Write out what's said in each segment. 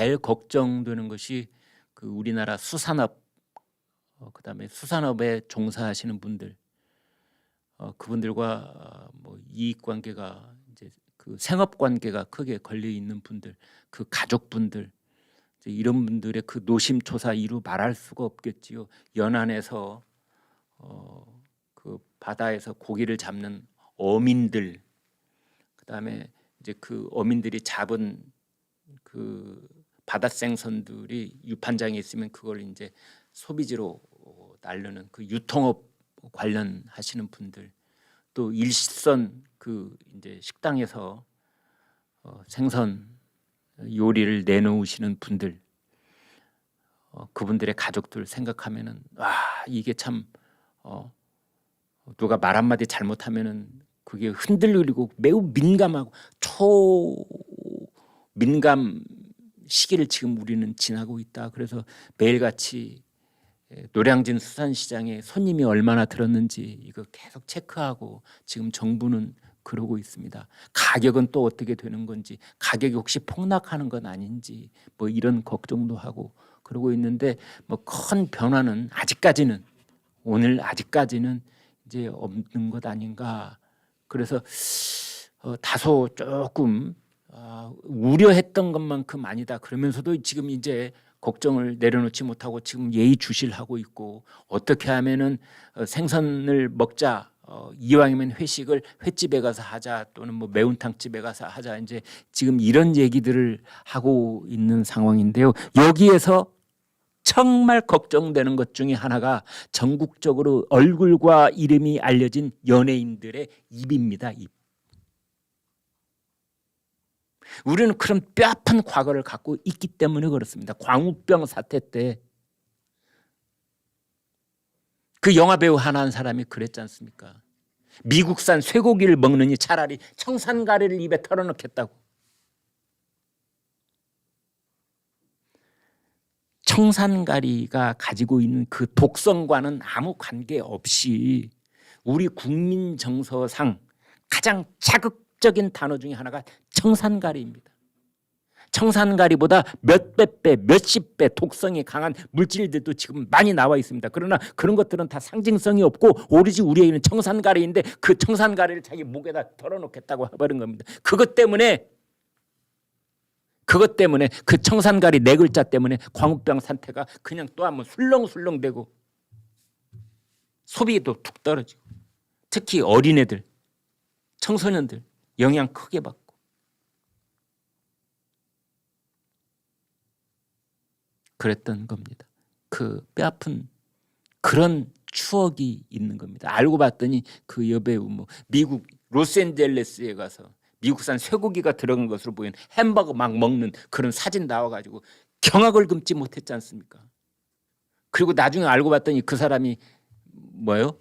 제일 걱정되는 것이 그 우리나라 수산업 어, 그다음에 수산업에 종사하시는 분들 어, 그분들과 어, 뭐 이익 관계가 이제 그 생업 관계가 크게 걸려 있는 분들 그 가족분들 이제 이런 분들의 그 노심초사 이루 말할 수가 없겠지요. 연안에서 어, 그 바다에서 고기를 잡는 어민들 그다음에 이제 그 어민들이 잡은 그 바다생선들이 유판장에 있으면 그걸 이제 소비지로 어, 나르는 그 유통업 관련하시는 분들 또 일선 그 이제 식당에서 어, 생선 요리를 내놓으시는 분들 어, 그분들의 가족들 생각하면은 와 이게 참 어, 누가 말 한마디 잘못하면은 그게 흔들리고 매우 민감하고 초 민감 시기를 지금 우리는 지나고 있다. 그래서 매일같이 에, 노량진 수산시장에 손님이 얼마나 들었는지 이거 계속 체크하고 지금 정부는 그러고 있습니다. 가격은 또 어떻게 되는 건지 가격이 혹시 폭락하는 건 아닌지 뭐 이런 걱정도 하고 그러고 있는데 뭐 큰 변화는 아직까지는 오늘 아직까지는 이제 없는 것 아닌가. 그래서 어, 다소 조금 아, 우려했던 것만큼 아니다. 그러면서도 지금 이제 걱정을 내려놓지 못하고 지금 예의주시하고 있고 어떻게 하면은 어, 생선을 먹자. 어, 이왕이면 회식을 횟집에 가서 하자 또는 뭐 매운탕 집에 가서 하자 이제 지금 이런 얘기들을 하고 있는 상황인데요. 여기에서 정말 걱정되는 것 중에 하나가 전국적으로 얼굴과 이름이 알려진 연예인들의 입입니다. 입. 우리는 그런 뼈아픈 과거를 갖고 있기 때문에 그렇습니다. 광우병 사태 때 그 영화 배우 하나 한 사람이 그랬지 않습니까? 미국산 쇠고기를 먹느니 차라리 청산가리를 입에 털어넣겠다고. 청산가리가 가지고 있는 그 독성과는 아무 관계 없이 우리 국민 정서상 가장 자극 적인 단어 중에 하나가 청산가리입니다. 청산가리보다 몇백 배, 몇십 배 독성이 강한 물질들도 지금 많이 나와 있습니다. 그러나 그런 것들은 다 상징성이 없고 오로지 우리에게는 청산가리인데 그 청산가리를 자기 목에다 털어놓겠다고 해버린 겁니다. 그것 때문에 그것 때문에 그 청산가리 네 글자 때문에 광우병 상태가 그냥 또 한번 술렁술렁되고 소비도 툭 떨어지고 특히 어린애들, 청소년들 영향 크게 받고 그랬던 겁니다. 그 뼈아픈 그런 추억이 있는 겁니다. 알고 봤더니 그 여배우 뭐 미국 로스앤젤레스에 가서 미국산 쇠고기가 들어간 것으로 보이는 햄버거 막 먹는 그런 사진 나와가지고 경악을 금치 못했지 않습니까? 그리고 나중에 알고 봤더니 그 사람이 뭐요?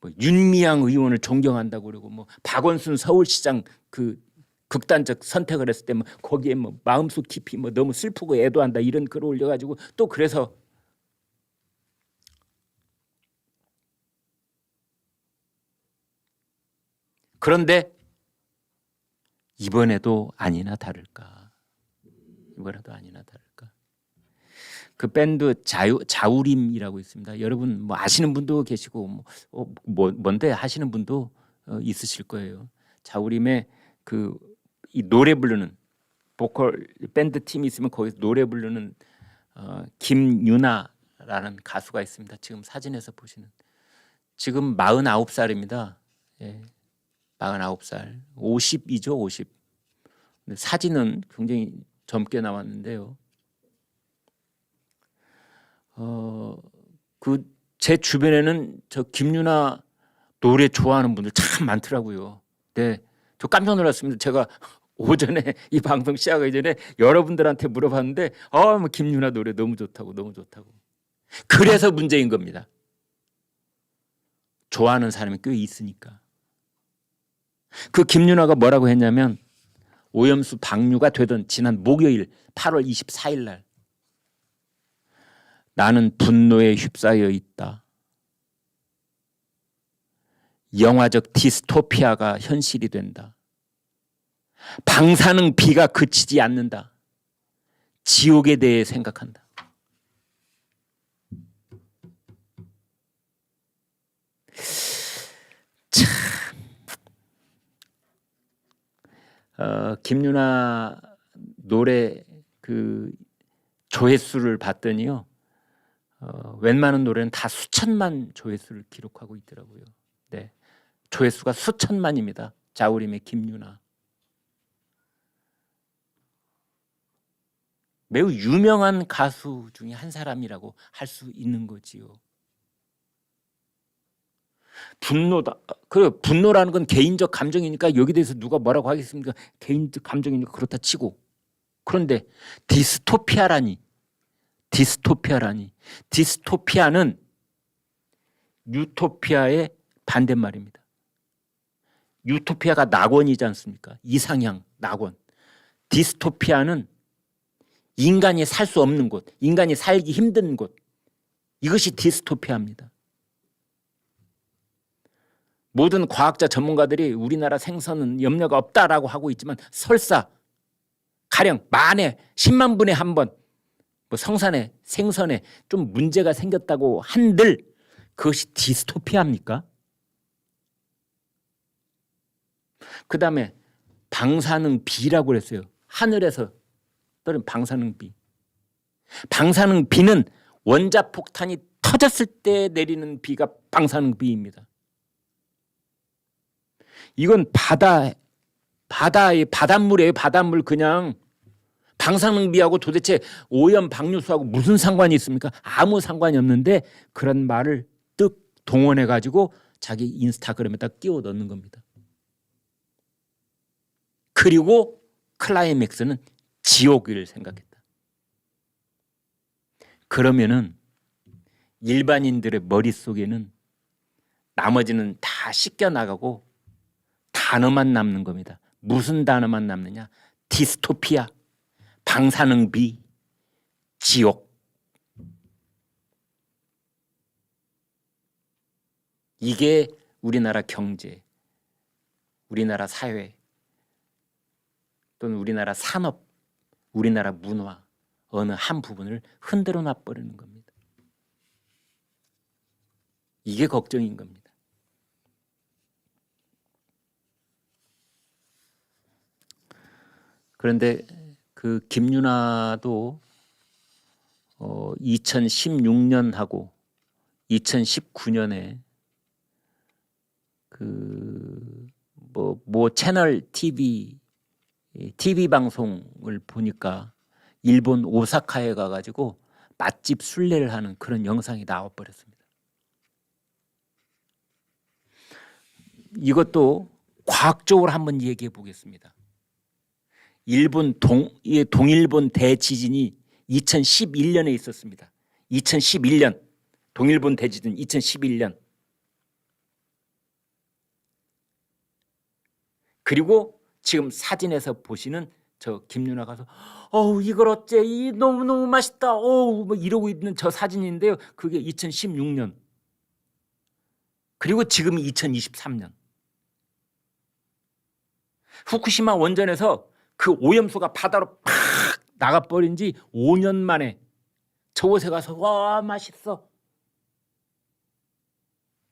뭐 윤미향 의원을 존경한다고 그러고 뭐 박원순 서울시장 그 극단적 선택을 했을 때 뭐 거기에 뭐 마음속 깊이 뭐 너무 슬프고 애도한다 이런 글을 올려가지고 또 그래서 그런데 이번에도 아니나 다를까? 이번에도 아니나 다를까 그 밴드 자유, 자우림이라고 있습니다. 여러분 뭐 아시는 분도 계시고 뭐, 어, 뭐 뭔데 하시는 분도 어, 있으실 거예요. 자우림의 그 이 노래 부르는 보컬 밴드 팀이 있으면 거기서 노래 부르는 어, 김유나라는 가수가 있습니다. 지금 사진에서 보시는 지금 49살입니다. 예. 49살. 50이죠, 50. 근데 사진은 굉장히 젊게 나왔는데요. 어, 그 제 주변에는 저 김유나 노래 좋아하는 분들 참 많더라고요. 네. 저 깜짝 놀랐습니다. 제가 오전에 이 방송 시작하기 전에 여러분들한테 물어봤는데 어, 뭐 김유나 노래 너무 좋다고 너무 좋다고. 그래서 문제인 겁니다. 좋아하는 사람이 꽤 있으니까. 그 김유나가 뭐라고 했냐면 오염수 방류가 되던 지난 목요일 8월 24일 날 나는 분노에 휩싸여 있다. 영화적 디스토피아가 현실이 된다. 방사능 비가 그치지 않는다. 지옥에 대해 생각한다. 참, 어, 김유나 노래 그 조회수를 봤더니요, 어, 웬만한 노래는 다 수천만 조회수를 기록하고 있더라고요. 네, 조회수가 수천만입니다. 자우림의 김유나. 매우 유명한 가수 중에 한 사람이라고 할 수 있는 거지요. 분노다. 그래 분노라는 건 개인적 감정이니까 여기 대해서 누가 뭐라고 하겠습니까? 개인적 감정이니까 그렇다 치고. 그런데 디스토피아라니. 디스토피아라니. 디스토피아는 유토피아의 반대말입니다. 유토피아가 낙원이지 않습니까? 이상향, 낙원. 디스토피아는 인간이 살 수 없는 곳, 인간이 살기 힘든 곳. 이것이 디스토피아입니다. 모든 과학자 전문가들이 우리나라 생선은 염려가 없다라고 하고 있지만 설사 가령 만에 10만 분에 한 번 뭐 성산에 생선에 좀 문제가 생겼다고 한들 그것이 디스토피아입니까? 그 다음에 방사능 비라고 그랬어요. 하늘에서 떨어진 방사능 비. 방사능 비는 원자 폭탄이 터졌을 때 내리는 비가 방사능 비입니다. 이건 바다 바다의 바닷물이에요. 바닷물 그냥 방사능 비하고 도대체 오염 방류수하고 무슨 상관이 있습니까? 아무 상관이 없는데 그런 말을 뜩 동원해 가지고 자기 인스타그램에다 끼워 넣는 겁니다. 그리고 클라이맥스는 지옥을 생각했다. 그러면은 일반인들의 머릿속에는 나머지는 다 씻겨 나가고 단어만 남는 겁니다. 무슨 단어만 남느냐? 디스토피아, 방사능비, 지옥. 이게 우리나라 경제, 우리나라 사회, 또는 우리나라 산업, 우리나라 문화 어느 한 부분을 흔들어 놔버리는 겁니다. 이게 걱정인 겁니다. 그런데 그 김유나도 어 2016년하고 2019년에 그뭐뭐 채널 TV TV 방송을 보니까 일본 오사카에 가가지고 맛집 순례를 하는 그런 영상이 나와 버렸습니다. 이것도 과학적으로 한번 얘기해 보겠습니다. 일본 동이 동일본 대지진이 2011년에 있었습니다. 2011년. 동일본 대지진 2011년. 그리고 지금 사진에서 보시는 저 김유나 가서 어우 이걸 어째? 이 너무 너무 맛있다. 어우 뭐 이러고 있는 저 사진인데요. 그게 2016년. 그리고 지금이 2023년. 후쿠시마 원전에서 그 오염수가 바다로 팍 나가버린 지 5년 만에 저곳에 가서 와 맛있어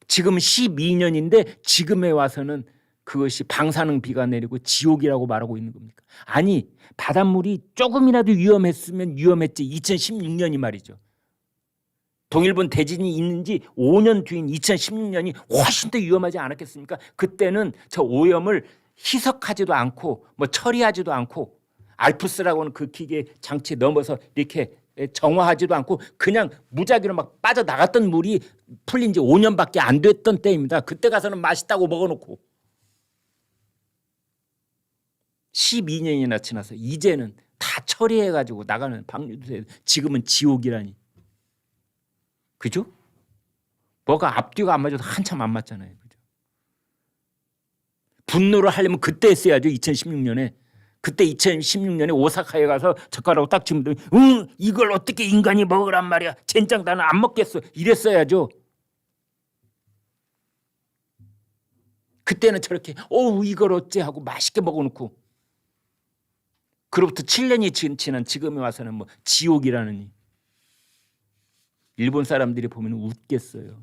지금 12년인데 지금에 와서는 그것이 방사능 비가 내리고 지옥이라고 말하고 있는 겁니까? 아니 바닷물이 조금이라도 위험했으면 위험했지 2016년이 말이죠. 동일본 대진이 있는지 5년 뒤인 2016년이 훨씬 더 위험하지 않았겠습니까? 그때는 저 오염을 희석하지도 않고 뭐 처리하지도 않고 알프스라고는 그 기계 장치 넘어서 이렇게 정화하지도 않고 그냥 무작위로 막 빠져나갔던 물이 풀린 지 5년밖에 안 됐던 때입니다. 그때 가서는 맛있다고 먹어놓고 12년이나 지나서 이제는 다 처리해가지고 나가는 방류세 지금은 지옥이라니 그죠? 뭐가 앞뒤가 안 맞아도 한참 안 맞잖아요? 분노를 하려면 그때 했어야죠. 2016년에. 그때 2016년에 오사카에 가서 젓가락으로 딱 치면 응 이걸 어떻게 인간이 먹으란 말이야. 젠장 나는 안 먹겠어. 이랬어야죠. 그때는 저렇게 어우 이걸 어째 하고 맛있게 먹어놓고. 그로부터 7년이 지- 지난 지금에 와서는 뭐 지옥이라느니. 일본 사람들이 보면 웃겠어요.